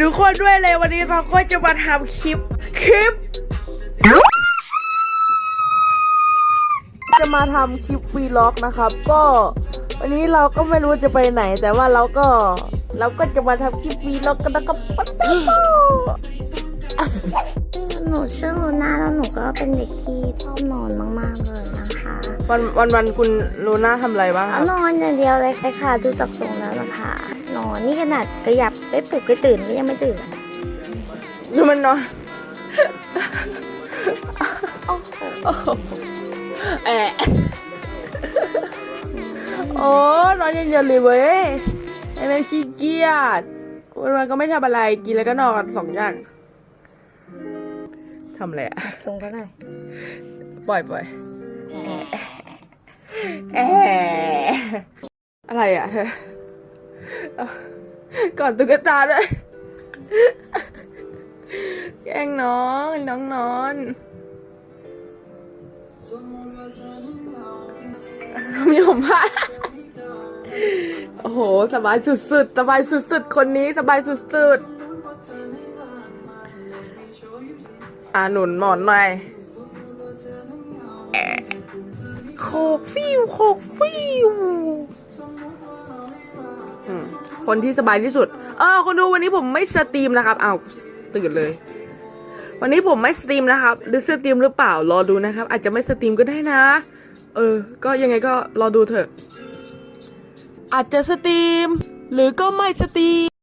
ทุกคนด้วยเลยวันนี้เราก็จะมาทำคลิป คลิป จะมาทำคลิปวีล็อกนะครับ ก็วันนี้เราก็ไม่รู้จะไปไหน แต่ว่าเราก็เราก็จะมาทำคลิปวีล็อกกันนะครับ นูชื่อลูน่าแล้วหนูก็เป็นเด็กที่ชอบนอนมาก ๆ เลยนะคะวันวันวันคุณลูน่าทำอะไรบ้างครับนอนอย่างเดียวเลยค่ะค่ะดูจากทรงแล้วนะคะนอนนี่ขนาดกระยับไปปลุกไปตื่นก็ยังไม่ตื่นอะดูมันนอนโอ้โหโอ้โหแอะโอ้นอนเย็นๆเลยเว้ยไอ้แม่ขี้เกียจวันวันๆก็ไม่ทำอะไรกินแล้วก็นอนสองอย่าง ทำอะไรอะทรงก็ได้ ปล่อยปล่อยแอะอะไรอะเธอเอาก่อนตุ๊กตาด้วยแกล้งน้องน้องนอนมีผมผ้าโอ้โห สบายสุดๆ สบายสุดๆ คนนี้สบายสุดๆ อาหนุนหมอนหน่อยโคกฟิวโคกฟิวคนที่สบายที่สุด เออ คนดูวันนี้ผมไม่สตรีมนะครับเอาตื่นเลย วันนี้ผมไม่สตรีมนะครับ หรือสตรีมหรือเปล่า รอดูนะครับ อาจจะไม่สตรีมก็ได้นะ เออ ก็ยังไงก็รอดูเถอะ อาจจะสตรีม หรือก็ไม่สตรีม